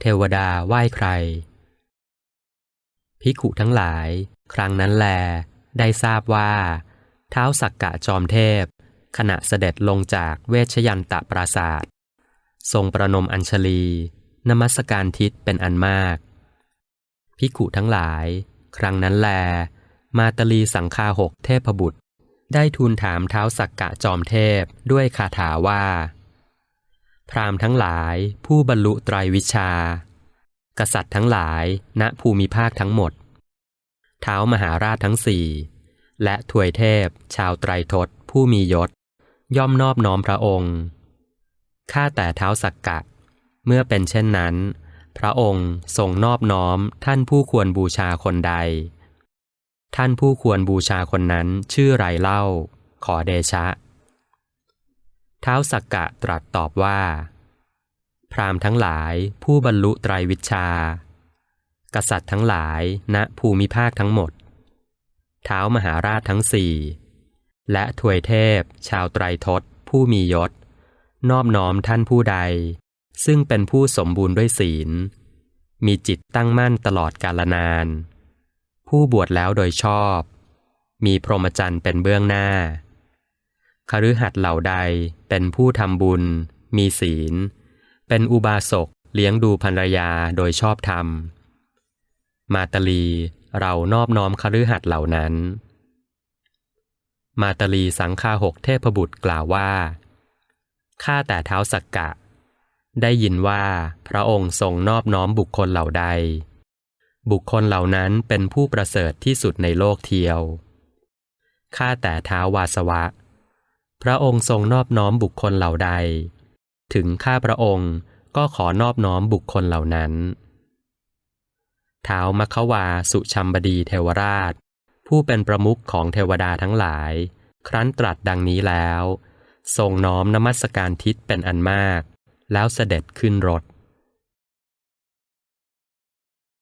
เทวดาไหว้ใครภิกขุทั้งหลาย ครั้งนั้นแล ได้ทราบว่า เท้าสักกะจอมเทพ ขณะเสด็จลงจากเวชยันตะปราศาสตร์ทรงประนมอัญชลี นมัสการทิศเป็นอันมากภิกขุทั้งหลาย ครั้งนั้นแล มาตลีสังคาหกเทพบุตร ได้ทูลถามเท้าสักกะจอมเทพด้วยคาถาว่า พราหมณ์ทั้งหลายผู้บรรลุไตรวิชา กษัตริย์ทั้งหลาย ณภูมิภาคทั้งหมด เท้ามหาราชทั้งสี่ และถวยเทพ ชาวไตรทศผู้มียศ ย่อมนอบน้อมพระองค์ข้าแต่เท้าสักกะ เมื่อเป็นเช่นนั้น พระองค์ทรงนอบน้อมท่านผู้ควรบูชาคนใด ท่านผู้ควรบูชาคนนั้นชื่อไรเล่า ขอเดชะ ท้าสักกะตรัสตอบว่า พราหมณ์ทั้งหลายผู้บรรลุไตรวิชา กษัตริย์ทั้งหลายณภูมิภาคทั้งหมด เท้ามหาราชทั้งสี่ และถวยเทพ ชาวไตรทศผู้มียศ นอบน้อมท่านผู้ใด ซึ่งเป็นผู้สมบูรณ์ด้วยศีล มีจิตตั้งมั่นตลอดกาลนาน ผู้บวชแล้วโดยชอบ มีพรหมจรรย์เป็นเบื้องหน้า คฤหัสถ์เหล่าใดเป็นผู้ทำบุญ มีศีล เป็นอุบาสกเลี้ยงดูภรรยาโดยชอบธรรม มาตลีเรานอบน้อมคฤหัสถ์เหล่านั้น มาตลีสังฆาหกเทพบุตรกล่าวว่าข้าแต่เท้าสักกะ ได้ยินว่าพระองค์ทรงนอบน้อมบุคคลเหล่าใด บุคคลเหล่านั้นเป็นผู้ประเสริฐที่สุดในโลกเทียวข้าแต่เท้าวาสวะ พระองค์ทรงนอบน้อมบุคคลเหล่าใด ถึงข้าพระองค์ก็ขอนอบน้อมบุคคลเหล่านั้นท้าวมัคควาสุชัมบดีเทวราช ผู้เป็นประมุขของเทวดาทั้งหลาย ครั้นตรัสดังนี้แล้ว ทรงน้อมนมัสการทิศเป็นอันมาก แล้วเสด็จขึ้นรถ